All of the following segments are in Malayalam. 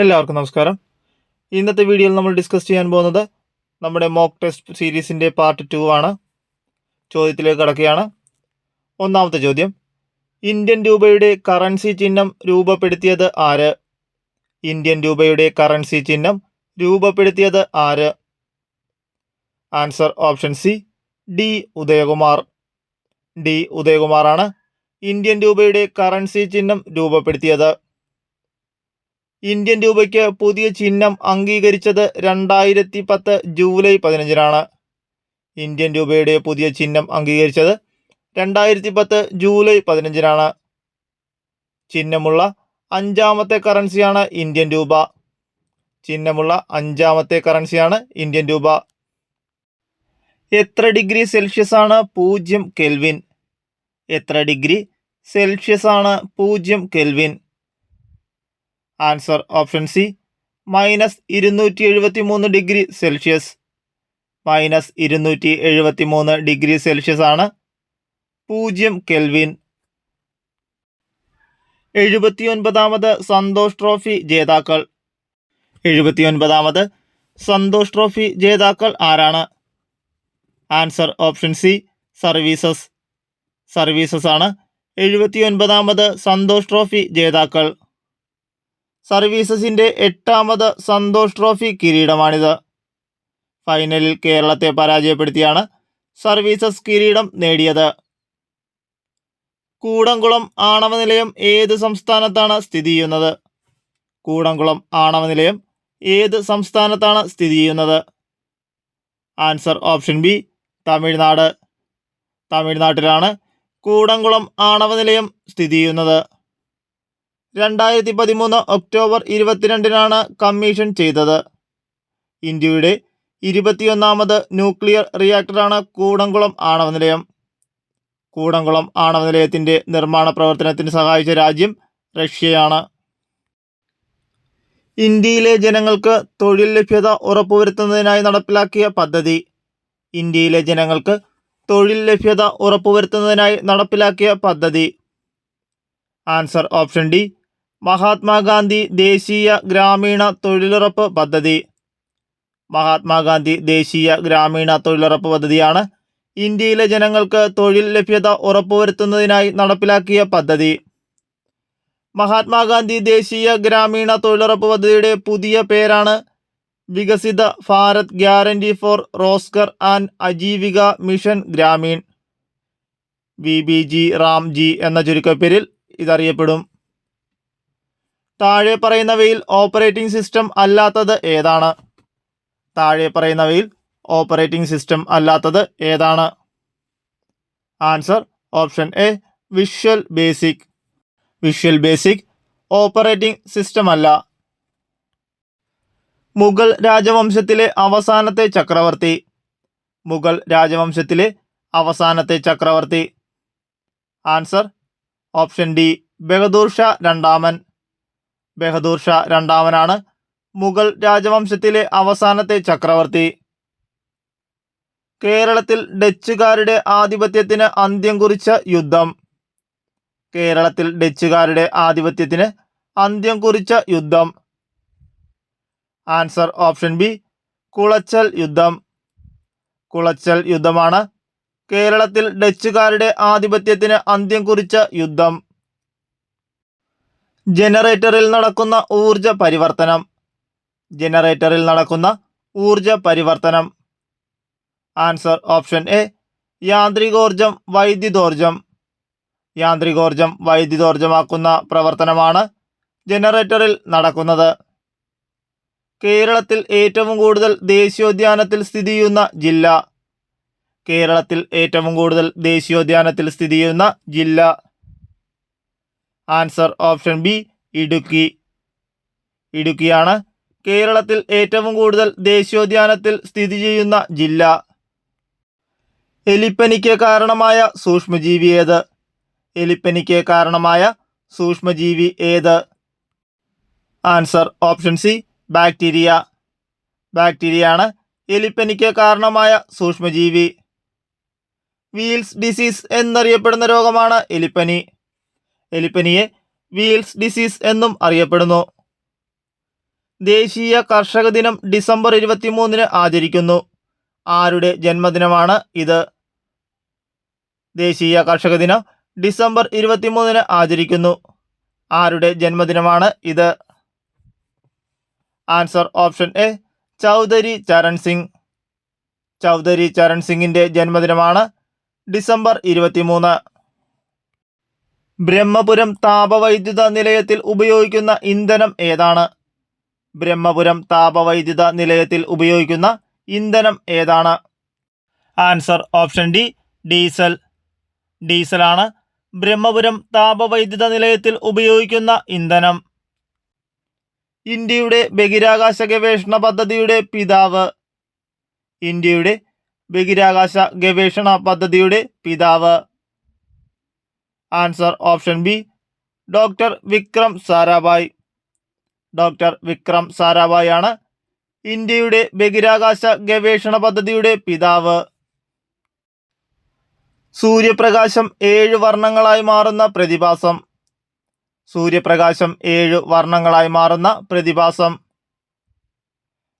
എല്ലാവർക്കും നമസ്കാരം. ഇന്നത്തെ വീഡിയോയിൽ നമ്മൾ ഡിസ്കസ് ചെയ്യാൻ പോകുന്നത് നമ്മുടെ മോക്ക് ടെസ്റ്റ് സീരീസിന്റെ പാർട്ട് ടു ആണ്. ചോദ്യത്തിലേക്ക് കടക്കുകയാണ്. ഒന്നാമത്തെ ചോദ്യം. ഇന്ത്യൻ രൂപയുടെ കറൻസി ചിഹ്നം രൂപപ്പെടുത്തിയത് ആര്? ഇന്ത്യൻ രൂപയുടെ കറൻസി ചിഹ്നം രൂപപ്പെടുത്തിയത് ആര്? Answer option C D Udayakumar. D ഉദയകുമാറാണ് Indian രൂപയുടെ കറൻസി ചിഹ്നം രൂപപ്പെടുത്തിയത്. ഇന്ത്യൻ രൂപയ്ക്ക് പുതിയ ചിഹ്നം അംഗീകരിച്ചത് രണ്ടായിരത്തി പത്ത് ജൂലൈ പതിനഞ്ചിനാണ്. ഇന്ത്യൻ രൂപയുടെ പുതിയ ചിഹ്നം അംഗീകരിച്ചത് രണ്ടായിരത്തി പത്ത് ജൂലൈ പതിനഞ്ചിനാണ്. ചിഹ്നമുള്ള അഞ്ചാമത്തെ കറൻസിയാണ് ഇന്ത്യൻ രൂപ. ചിഹ്നമുള്ള അഞ്ചാമത്തെ കറൻസിയാണ് ഇന്ത്യൻ രൂപ. എത്ര ഡിഗ്രി സെൽഷ്യസ് ആണ് പൂജ്യം കെൽവിൻ? എത്ര ഡിഗ്രി സെൽഷ്യസ് ആണ് പൂജ്യം kelvin? Answer option C. Minus ഇരുന്നൂറ്റി എഴുപത്തി മൂന്ന് ഡിഗ്രി സെൽഷ്യസ്. മൈനസ് ഇരുന്നൂറ്റി എഴുപത്തി മൂന്ന് ഡിഗ്രി സെൽഷ്യസ് ആണ് പൂജ്യം കെൽവിൻ. എഴുപത്തിയൊൻപതാമത് സന്തോഷ് ട്രോഫി ജേതാക്കൾ. എഴുപത്തിയൊൻപതാമത് സന്തോഷ് ട്രോഫി ജേതാക്കൾ ആരാണ്? Answer option C Services. Services ആണ് എഴുപത്തിയൊൻപതാമത് സന്തോഷ് ട്രോഫി ജേതാക്കൾ. സർവീസസിന്റെ എട്ടാമത് സന്തോഷ് ട്രോഫി കിരീടമാണിത്. ഫൈനലിൽ കേരളത്തെ പരാജയപ്പെടുത്തിയാണ് സർവീസസ് കിരീടം നേടിയത്. കൂടംകുളം ആണവ നിലയം ഏത് സംസ്ഥാനത്താണ് സ്ഥിതി ചെയ്യുന്നത്? കൂടംകുളം ആണവ നിലയം ഏത് സംസ്ഥാനത്താണ് സ്ഥിതി ചെയ്യുന്നത്? Answer option B Tamil Nadu. തമിഴ്നാട്ടിലാണ് Kudankulam ആണവ നിലയം സ്ഥിതി ചെയ്യുന്നത്. രണ്ടായിരത്തി പതിമൂന്ന് ഒക്ടോബർ ഇരുപത്തിരണ്ടിനാണ് കമ്മീഷൻ ചെയ്തത്. ഇന്ത്യയുടെ ഇരുപത്തിയൊന്നാമത് ന്യൂക്ലിയർ റിയാക്ടറാണ് കൂടംകുളം ആണവ നിലയം കൂടംകുളം ആണവ നിലയത്തിന്റെ നിർമ്മാണ പ്രവർത്തനത്തിന് സഹായിച്ച രാജ്യം റഷ്യയാണ്. ഇന്ത്യയിലെ ജനങ്ങൾക്ക് തൊഴിൽ ലഭ്യത ഉറപ്പുവരുത്തുന്നതിനായി നടപ്പിലാക്കിയ പദ്ധതി. ഇന്ത്യയിലെ ജനങ്ങൾക്ക് തൊഴിൽ ലഭ്യത ഉറപ്പുവരുത്തുന്നതിനായി നടപ്പിലാക്കിയ പദ്ധതി. ആൻസർ ഓപ്ഷൻ ഡി മഹാത്മാഗാന്ധി ദേശീയ ഗ്രാമീണ തൊഴിലുറപ്പ് പദ്ധതി. മഹാത്മാഗാന്ധി ദേശീയ ഗ്രാമീണ തൊഴിലുറപ്പ് പദ്ധതിയാണ് ഇന്ത്യയിലെ ജനങ്ങൾക്ക് തൊഴിൽ ലഭ്യത ഉറപ്പുവരുത്തുന്നതിനായി നടപ്പിലാക്കിയ പദ്ധതി. മഹാത്മാഗാന്ധി ദേശീയ ഗ്രാമീണ തൊഴിലുറപ്പ് പദ്ധതിയുടെ പുതിയ പേരാണ് Viksit Bharat guarantee for Rozgar and Ajeevika mission Gramin. V. B. G. RAM G എന്ന ചുരുക്കപ്പേരിൽ ഇതറിയപ്പെടും. താഴെ പറയുന്നവയിൽ ഓപ്പറേറ്റിംഗ് സിസ്റ്റം അല്ലാത്തത് ഏതാണ്? താഴെ പറയുന്നവയിൽ ഓപ്പറേറ്റിംഗ് സിസ്റ്റം അല്ലാത്തത് ഏതാണ്? Answer option A Visual Basic. Visual Basic operating system അല്ല മുഗൾ രാജവംശത്തിലെ അവസാനത്തെ ചക്രവർത്തി. മുഗൾ രാജവംശത്തിലെ അവസാനത്തെ ചക്രവർത്തി. Answer option D Bahadur Shah രണ്ടാമൻ. ബഹദൂർ ഷാ രണ്ടാമനാണ്. മുഗൾ രാജവംശത്തിലെ അവസാനത്തെ ചക്രവർത്തി. കേരളത്തിൽ ഡച്ചുകാരുടെ ആധിപത്യത്തിന് അന്ത്യം കുറിച്ച യുദ്ധം. കേരളത്തിൽ ഡച്ചുകാരുടെ ആധിപത്യത്തിന് അന്ത്യം കുറിച്ച യുദ്ധം. ആൻസർ ഓപ്ഷൻ ബി കുളച്ചൽ യുദ്ധം. കുളച്ചൽ യുദ്ധമാണ് കേരളത്തിൽ ഡച്ചുകാരുടെ ആധിപത്യത്തിന് അന്ത്യം കുറിച്ച യുദ്ധം. ജനറേറ്ററിൽ നടക്കുന്ന ഊർജ പരിവർത്തനം. ജനറേറ്ററിൽ നടക്കുന്ന ഊർജ പരിവർത്തനം. ആൻസർ ഓപ്ഷൻ എ യാന്ത്രികോർജം വൈദ്യുതോർജം. യാന്ത്രികോർജം വൈദ്യുതോർജമാക്കുന്ന പ്രവർത്തനമാണ് ജനറേറ്ററിൽ നടക്കുന്നത്. കേരളത്തിൽ ഏറ്റവും കൂടുതൽ ദേശീയോദ്യാനത്തിൽ സ്ഥിതി ചെയ്യുന്ന ജില്ല. കേരളത്തിൽ ഏറ്റവും കൂടുതൽ ദേശീയോദ്യാനത്തിൽ സ്ഥിതി ചെയ്യുന്ന ജില്ല. Answer option B Idukki. ഇടുക്കിയാണ് കേരളത്തിൽ ഏറ്റവും കൂടുതൽ ദേശീയോദ്യാനത്തിൽ സ്ഥിതി ചെയ്യുന്ന ജില്ല. എലിപ്പനിക്ക് കാരണമായ സൂക്ഷ്മജീവി ഏത്? എലിപ്പനിക്ക് കാരണമായ സൂക്ഷ്മജീവി ഏത്? Answer option C bacteria. ബാക്ടീരിയയാണ് എലിപ്പനിക്ക് കാരണമായ സൂക്ഷ്മജീവി. വീൽസ് ഡിസീസ് എന്നറിയപ്പെടുന്ന രോഗമാണ് എലിപ്പനി. എലിപ്പനിയെ വീൽസ് ഡിസീസ് എന്നും അറിയപ്പെടുന്നു. ദേശീയ കർഷക ദിനം ഡിസംബർ ഇരുപത്തിമൂന്നിന് ആചരിക്കുന്നു. ആരുടെ ജന്മദിനമാണ് ഇത്? ദേശീയ കർഷക ദിനം ഡിസംബർ ഇരുപത്തിമൂന്നിന് ആചരിക്കുന്നു. ആരുടെ ജന്മദിനമാണ് ഇത്? Answer option A Chaudhary Charan Singh. Chaudhary Charan സിംഗിന്റെ ജന്മദിനമാണ് ഡിസംബർ ഇരുപത്തിമൂന്ന്. ബ്രഹ്മപുരം താപവൈദ്യുത നിലയത്തിൽ ഉപയോഗിക്കുന്ന ഇന്ധനം ഏതാണ്? ബ്രഹ്മപുരം താപവൈദ്യുത നിലയത്തിൽ ഉപയോഗിക്കുന്ന ഇന്ധനം ഏതാണ്? Answer option D diesel. ഡീസലാണ് Brahmapuram താപവൈദ്യുത നിലയത്തിൽ ഉപയോഗിക്കുന്ന ഇന്ധനം. ഇന്ത്യയുടെ ബഹിരാകാശ ഗവേഷണ പദ്ധതിയുടെ പിതാവ്. ഇന്ത്യയുടെ ബഹിരാകാശ ഗവേഷണ പദ്ധതിയുടെ പിതാവ്. Answer option B doctor Vikram Sarabhai doctor Vikram Sarabhai ആണ് ഇന്ത്യയുടെ ബഹിരാകാശ ഗവേഷണ പദ്ധതിയുടെ പിതാവ്. സൂര്യപ്രകാശം ഏഴ് വർണങ്ങളായി മാറുന്ന പ്രതിഭാസം. സൂര്യപ്രകാശം ഏഴ് വർണങ്ങളായി മാറുന്ന പ്രതിഭാസം.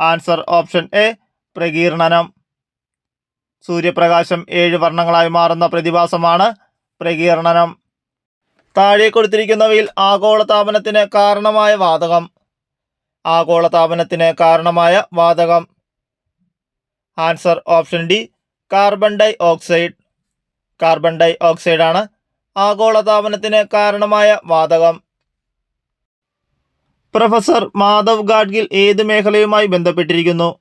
ആൻസർ ഓപ്ഷൻ എ പ്രകീർണനം. സൂര്യപ്രകാശം ഏഴ് വർണങ്ങളായി മാറുന്ന പ്രതിഭാസമാണ് പ്രകീർണനം. താഴെ കൊടുത്തിരിക്കുന്നവയിൽ ആഗോളതാപനത്തിന് കാരണമായ വാതകം. ആഗോളതാപനത്തിന് കാരണമായ വാതകം. Answer option D carbon dioxide. Carbon dioxide ആണ് ആഗോളതാപനത്തിന് കാരണമായ വാതകം. പ്രൊഫസർ മാധവ് ഗാഡ്ഗിൽ ഏത് മേഖലയുമായി ബന്ധപ്പെട്ടിരിക്കുന്നു?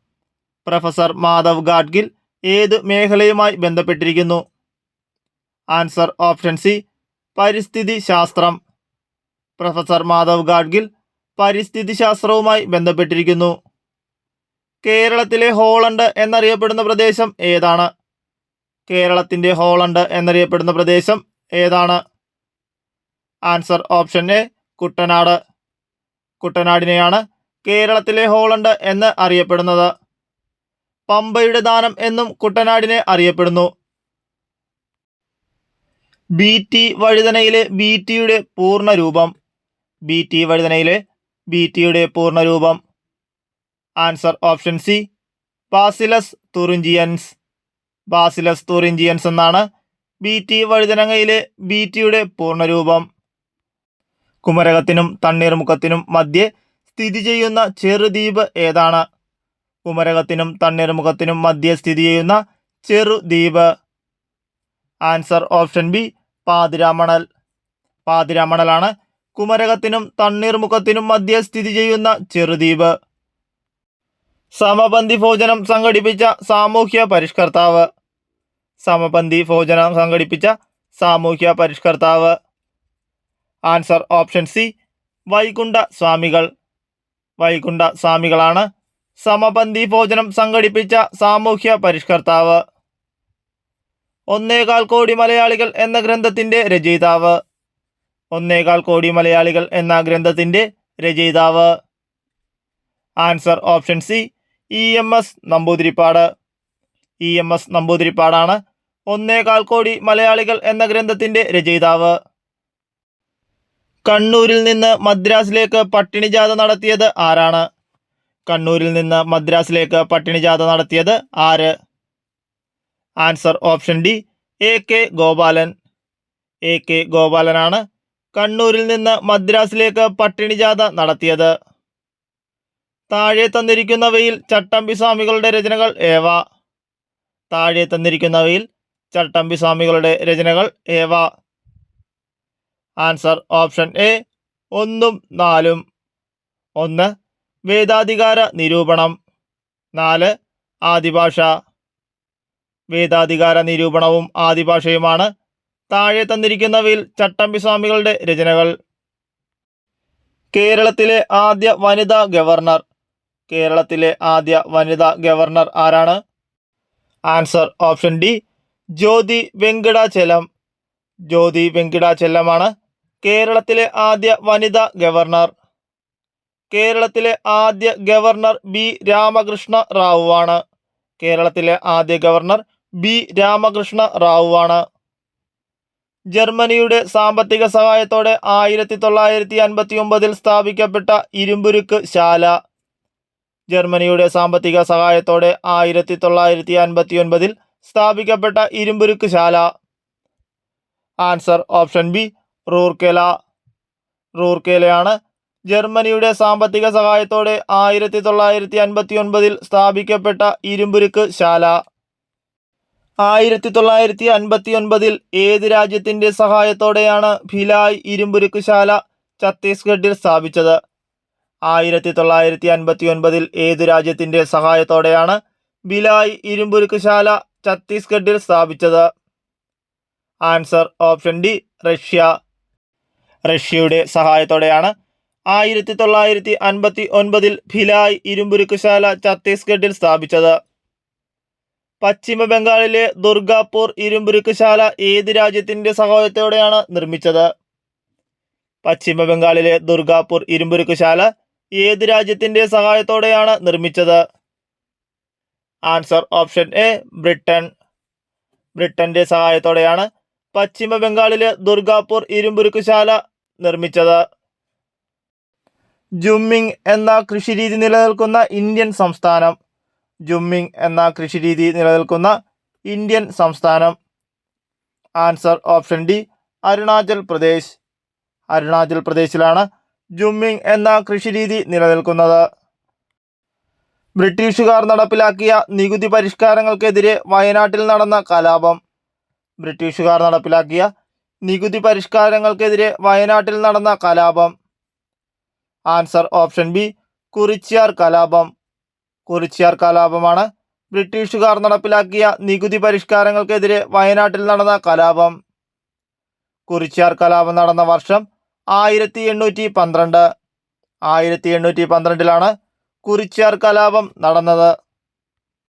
പ്രൊഫസർ മാധവ് ഗാഡ്ഗിൽ ഏത് മേഖലയുമായി ബന്ധപ്പെട്ടിരിക്കുന്നു? ആൻസർ ഓപ്ഷൻ സി പരിസ്ഥിതി ശാസ്ത്രം. പ്രൊഫസർ മാധവ് ഗാഡ്ഗിൽ പരിസ്ഥിതി ശാസ്ത്രവുമായി ബന്ധപ്പെട്ടിരിക്കുന്നു. കേരളത്തിലെ ഹോളണ്ട് എന്നറിയപ്പെടുന്ന പ്രദേശം ഏതാണ്? കേരളത്തിന്റെ ഹോളണ്ട് എന്നറിയപ്പെടുന്ന പ്രദേശം ഏതാണ്? Answer option A Kuttanad. കുട്ടനാടിനെയാണ് കേരളത്തിലെ ഹോളണ്ട് എന്ന് അറിയപ്പെടുന്നത്. പമ്പയുടെ ദാനം എന്നും കുട്ടനാടിനെ അറിയപ്പെടുന്നു. ബി ടി വഴുതനയിലെ ബി ടിയുടെ പൂർണരൂപം ബി ടി വഴുതനയിലെ ബി ടിയുടെ പൂർണരൂപം answer option C bacillus thuringiensis bacillus thuringiensis എന്നാണ് ബി ടി വഴുതനങ്ങയിലെ ബി ടിയുടെ പൂർണരൂപം കുമരകത്തിനും തണ്ണീർമുഖത്തിനും മധ്യേ സ്ഥിതി ചെയ്യുന്ന ചെറുദ്വീപ് ഏതാണ്? കുമരകത്തിനും തണ്ണീർമുഖത്തിനും മധ്യേ സ്ഥിതി ചെയ്യുന്ന ചെറുദ്വീപ്. ആൻസർ ഓപ്ഷൻ ബി പാതിരാമണൽ പാതിരാമണലാണ്. കുമരകത്തിനും തണ്ണീർമുഖത്തിനും മധ്യേ സ്ഥിതി ചെയ്യുന്ന ചെറുദ്വീപ്. സമപന്തി ഭോജനം സംഘടിപ്പിച്ച സാമൂഹ്യ പരിഷ്കർത്താവ്. സമപന്തി ഭോജനം സംഘടിപ്പിച്ച സാമൂഹ്യ പരിഷ്കർത്താവ്. Answer option C Vaikunda Swamikal. Vaikuntha സ്വാമികളാണ് സമപന്തി ഭോജനം സംഘടിപ്പിച്ച സാമൂഹ്യ പരിഷ്കർത്താവ്. ഒന്നേകാൽ കോടി മലയാളികൾ എന്ന ഗ്രന്ഥത്തിന്റെ രചയിതാവ്. ഒന്നേകാൽ കോടി മലയാളികൾ എന്ന ഗ്രന്ഥത്തിന്റെ രചയിതാവ്. Answer option C E M S Namboodiripad. E M S നമ്പൂതിരിപ്പാടാണ് ഒന്നേകാൽ കോടി മലയാളികൾ എന്ന ഗ്രന്ഥത്തിന്റെ രചയിതാവ്. കണ്ണൂരിൽ നിന്ന് മദ്രാസിലേക്ക് പട്ടിണിജാഥ നടത്തിയത് ആരാണ്? കണ്ണൂരിൽ നിന്ന് മദ്രാസിലേക്ക് പട്ടിണിജാഥ നടത്തിയത് ആര്? Answer option D A K Gopalan. A K ഗോപാലനാണ് കണ്ണൂരിൽ നിന്ന് മദ്രാസിലേക്ക് പട്ടിണി ജാഥ നടത്തിയത്. താഴെ തന്നിരിക്കുന്നവയിൽ ചട്ടമ്പി സ്വാമികളുടെ രചനകൾ ഏവ? താഴെ തന്നിരിക്കുന്നവയിൽ ചട്ടമ്പി സ്വാമികളുടെ രചനകൾ ഏവ? ആൻസർ ഓപ്ഷൻ എ ഒന്നും നാലും. ഒന്ന് വേദാധികാര നിരൂപണം. നാല് ആദിഭാഷ. വേദാധികാര നിരൂപണവും ആദിഭാഷയുമാണ് താഴെ തന്നിരിക്കുന്നവയിൽ ചട്ടമ്പി സ്വാമികളുടെ രചനകൾ. കേരളത്തിലെ ആദ്യ വനിതാ ഗവർണർ. കേരളത്തിലെ ആദ്യ വനിതാ ഗവർണർ ആരാണ്? Answer option D Jyothi Venkatachalam. Jyothi വെങ്കിടാചലമാണ് കേരളത്തിലെ ആദ്യ വനിതാ ഗവർണർ. കേരളത്തിലെ ആദ്യ ഗവർണർ ബി രാമകൃഷ്ണ റാവു ആണ് കേരളത്തിലെ ആദ്യ ഗവർണർ ബി രാമകൃഷ്ണ റാവുവാണ് ജർമ്മനിയുടെ സാമ്പത്തിക സഹായത്തോടെ ആയിരത്തി തൊള്ളായിരത്തി അൻപത്തി ഒമ്പതിൽ സ്ഥാപിക്കപ്പെട്ട ഇരുമ്പുരുക്ക് ശാല. ജർമ്മനിയുടെ സാമ്പത്തിക സഹായത്തോടെ ആയിരത്തി തൊള്ളായിരത്തി അൻപത്തി ഒൻപതിൽ സ്ഥാപിക്കപ്പെട്ട ഇരുമ്പുരുക്ക് ശാല. Answer option B Rourkela. റൂർക്കേലയാണ് ജർമ്മനിയുടെ സാമ്പത്തിക സഹായത്തോടെ ആയിരത്തി തൊള്ളായിരത്തി അൻപത്തി ഒൻപതിൽ സ്ഥാപിക്കപ്പെട്ട ഇരുമ്പുരുക്ക് ശാല. ആയിരത്തി തൊള്ളായിരത്തി അൻപത്തി ഒൻപതിൽ ഏത് രാജ്യത്തിന്റെ സഹായത്തോടെയാണ് ഭിലായ് ഇരുമ്പുരുക്കുശാല ഛത്തീസ്ഗഡിൽ സ്ഥാപിച്ചത്? ആയിരത്തി തൊള്ളായിരത്തി അൻപത്തി ഒൻപതിൽ ഏത് രാജ്യത്തിന്റെ സഹായത്തോടെയാണ് ഭിലായ് ഇരുമ്പുരുക്കുശാല ഛത്തീസ്ഗഡിൽ സ്ഥാപിച്ചത്? Answer option D Russia. റഷ്യയുടെ സഹായത്തോടെയാണ് ആയിരത്തി തൊള്ളായിരത്തി അൻപത്തി ഒൻപതിൽ ഭിലായ് ഇരുമ്പുരുക്കുശാല ഛത്തീസ്ഗഡിൽ സ്ഥാപിച്ചത്. പശ്ചിമ ബംഗാളിലെ ദുർഗാപൂർ ഇരുമ്പുരുക്കുശാല ഏത് രാജ്യത്തിന്റെ സഹായത്തോടെയാണ് നിർമ്മിച്ചത്? പശ്ചിമ ബംഗാളിലെ ദുർഗാപൂർ ഇരുമ്പുരുക്കുശാല ഏത് രാജ്യത്തിന്റെ സഹായത്തോടെയാണ് നിർമ്മിച്ചത്? Answer option A Britain. ബ്രിട്ടന്റെ സഹായത്തോടെയാണ് പശ്ചിമ ബംഗാളിലെ ദുർഗാപൂർ ഇരുമ്പുരുക്കുശാല നിർമ്മിച്ചത്. ജുമ്മിങ് എന്ന കൃഷിരീതി നിലനിൽക്കുന്ന ഇന്ത്യൻ സംസ്ഥാനം. ജുമ്മിങ് എന്ന കൃഷിരീതി നിലനിൽക്കുന്ന ഇന്ത്യൻ സംസ്ഥാനം. Answer option D Arunachal Pradesh. Arunachal പ്രദേശിലാണ് jhuming എന്ന കൃഷിരീതി നിലനിൽക്കുന്നത്. ബ്രിട്ടീഷുകാർ നടപ്പിലാക്കിയ നികുതി പരിഷ്കാരങ്ങൾക്കെതിരെ വയനാട്ടിൽ നടന്ന കലാപം. ബ്രിട്ടീഷുകാർ നടപ്പിലാക്കിയ നികുതി പരിഷ്കാരങ്ങൾക്കെതിരെ വയനാട്ടിൽ നടന്ന കലാപം. ആൻസർ ഓപ്ഷൻ ബി കുറിച്ചിയാർ കലാപം. കുറിച്യാർ കലാപമാണ്. ബ്രിട്ടീഷുകാർ നടപ്പിലാക്കിയ നികുതി പരിഷ്കാരങ്ങൾക്കെതിരെ വയനാട്ടിൽ നടന്ന കലാപം. കുറിച്യാർ കലാപം നടന്ന വർഷം ആയിരത്തി എണ്ണൂറ്റി പന്ത്രണ്ട് ആയിരത്തി എണ്ണൂറ്റി പന്ത്രണ്ടിലാണ് കുറിച്യാർ കലാപം നടന്നത്.